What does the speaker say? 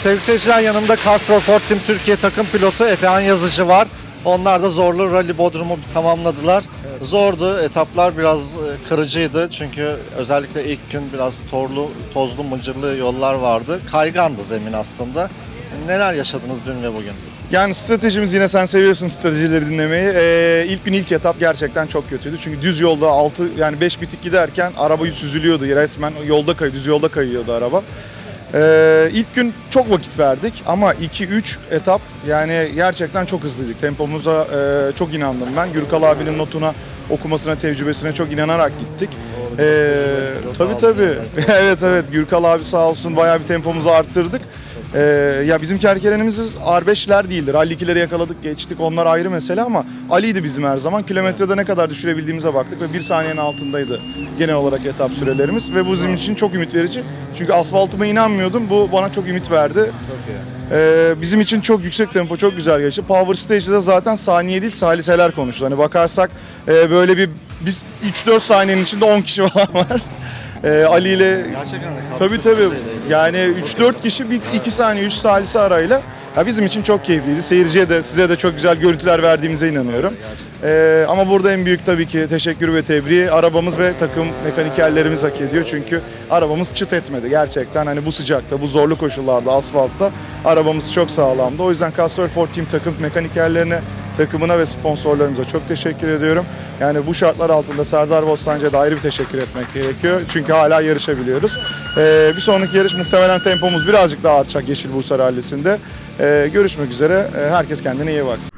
Sevgili seyirciler yanımda Castro Ford Team Türkiye takım pilotu Efehan Yazıcı var. Onlar da zorlu Rally Bodrum'u tamamladılar. Zordu, etaplar biraz e, kırıcıydı çünkü özellikle ilk gün biraz torlu, tozlu, mıcırlı yollar vardı. Kaygandı zemin aslında. Neler yaşadınız dün ve bugün? Yani stratejimiz yine sen seviyorsun stratejileri dinlemeyi. Ee, ilk gün ilk etap gerçekten çok kötüydü. Çünkü düz yolda 6 yani 5 bitik giderken araba süzülüyordu. Resmen yolda kay düz yolda kayıyordu araba. Ee, ilk gün çok vakit verdik ama 2-3 etap yani gerçekten çok hızlıydık. Tempomuza e, çok inandım ben. Gürkal abinin notuna, okumasına, tecrübesine çok inanarak gittik. Ee, tabii tabii. evet evet Gürkal abi sağ olsun bayağı bir tempomuzu arttırdık. Ee, ya bizim kerkelenimiz R5'ler değildir. 52'leri yakaladık geçtik onlar ayrı mesele ama Ali'ydi bizim her zaman. Kilometrede ne kadar düşürebildiğimize baktık ve bir saniyenin altındaydı genel olarak etap sürelerimiz. Ve bu bizim için çok ümit verici. Çünkü asfaltıma inanmıyordum. Bu bana çok ümit verdi. Çok iyi. Ee, bizim için çok yüksek tempo, çok güzel geçti. Power Stage'de zaten saniye değil saliseler konuştu. Hani bakarsak e, böyle bir biz 3-4 saniyenin içinde 10 kişi falan var. Ee, Ali ile Gerçekten rekabet Tabii tabii. Yani Çok 3-4 iyi. kişi bir 2 saniye 3 salise arayla ya bizim için çok keyifliydi. Seyirciye de size de çok güzel görüntüler verdiğimize inanıyorum. Ee, ama burada en büyük tabii ki teşekkür ve tebriği arabamız ve takım mekanikerlerimiz hak ediyor. Çünkü arabamız çıt etmedi gerçekten. Hani bu sıcakta, bu zorlu koşullarda, asfaltta arabamız çok sağlamdı. O yüzden Castrol Ford Team takım mekanikerlerine, takımına ve sponsorlarımıza çok teşekkür ediyorum. Yani bu şartlar altında Serdar Bostancı'ya da ayrı bir teşekkür etmek gerekiyor. Çünkü hala yarışabiliyoruz. Ee, bir sonraki yarış muhtemelen tempomuz birazcık daha artacak Yeşil Bursa Rallisi'nde. Ee, görüşmek üzere. Ee, herkes kendine iyi baksın.